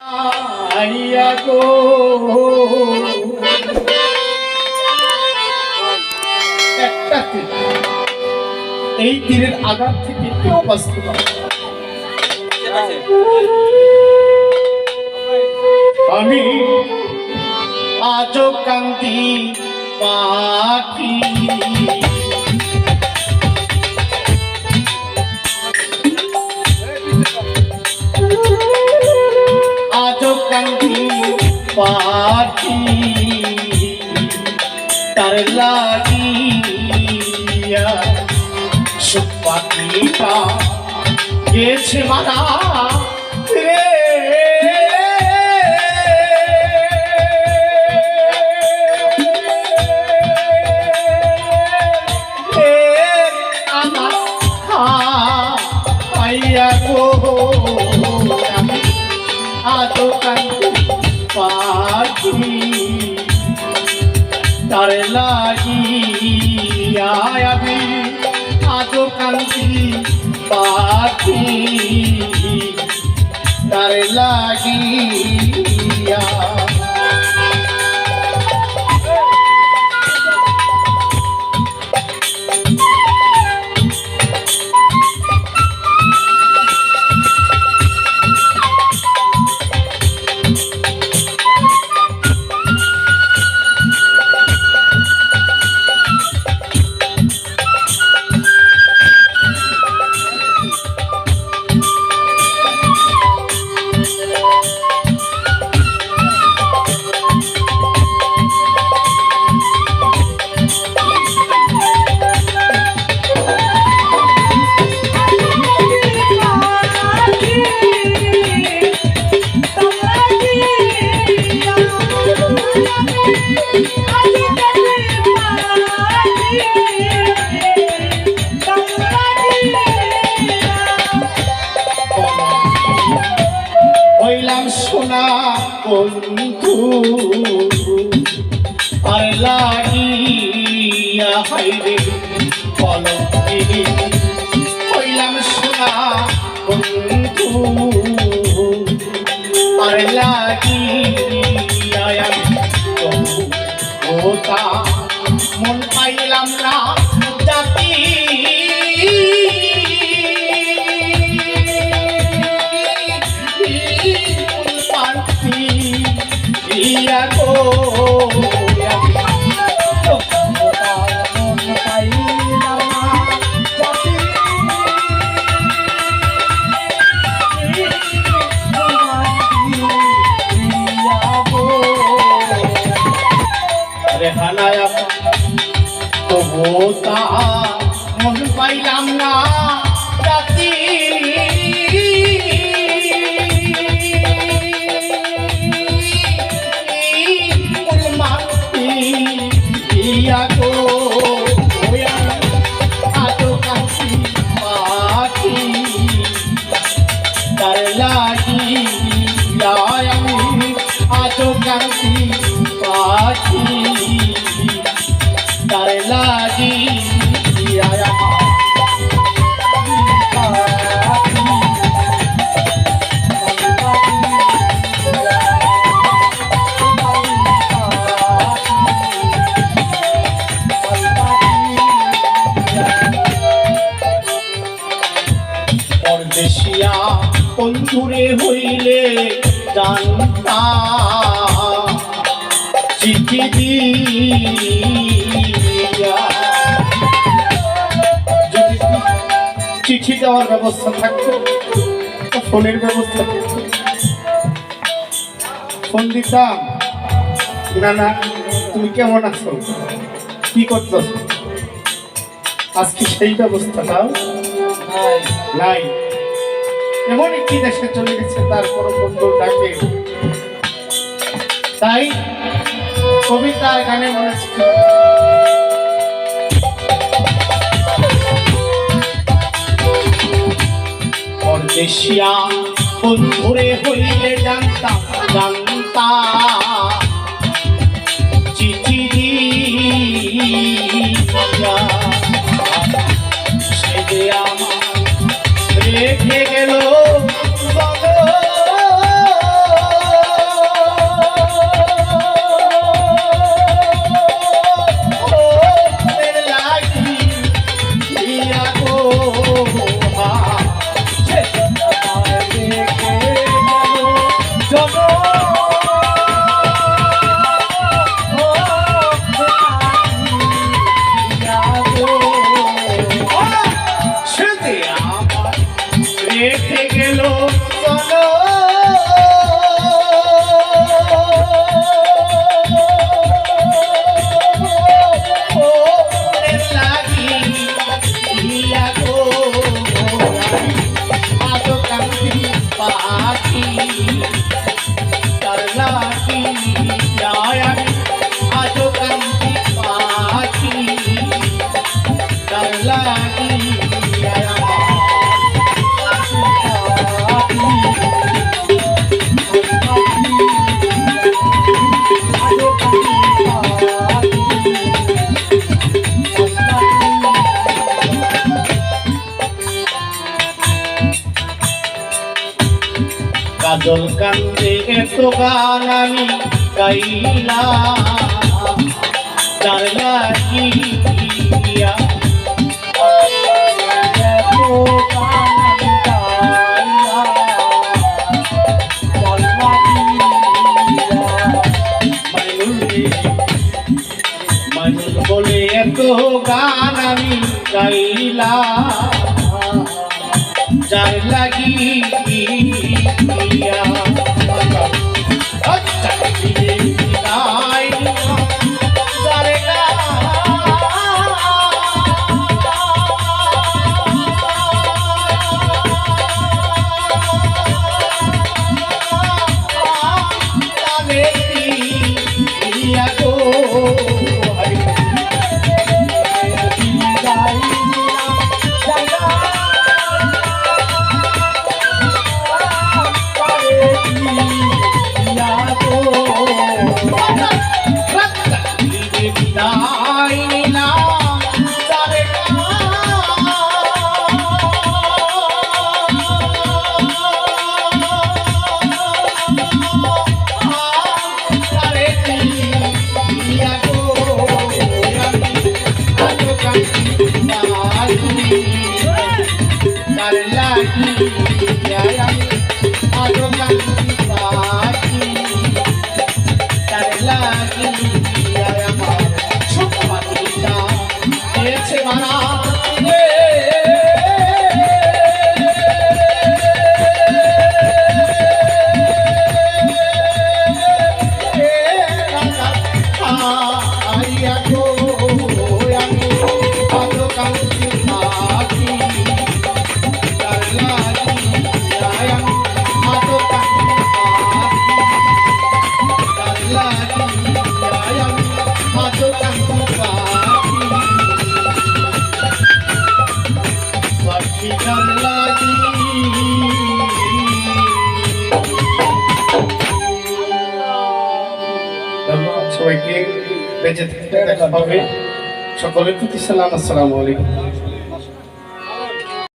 আইয়া গো। একটা তীর এই তীরের আঘাত থেকে কেউ বাঁচতে আমি আজও কান্দি পাখি। পাখি তার লাগিয়া সুখ পাখিটা গেছে মারা। লাগিয়া আমি আজো কান্দি পাখি। তার লাগিয়া বন্ধু আর লাগিয়া হাইরে পলকে হইলাম সোনা বন্ধু আর লাগিয়া মন তবু তা মন পাইলাম না। বন্ধুরে হইলে জানতা। চিঠি চিঠি দেওয়ার ব্যবস্থা থাকতো ফোনের ব্যবস্থা ফোন দিতাম না না তুমি কেমন আছো? কি করতেছো? আজকে সেই ব্যবস্থাটাও নাই। এমন একটি দেশে চলে গেছে তার কোনো বন্ধু ডাকে তাই কবিতা গানে মনে পরদেশিয়া বন্ধুরে হইলে জানতাম জানতাম কান্দে এত গান আমি গাইলাম। যার লাগিয়া মাইনুল বলে এত গান আমি গাইলাম। যার লাগিয়া যায় राम সবাইকে বেঁচে থাকতে দেখা হবে। সকলের প্রতি সালাম আসসালামু আলাইকুম।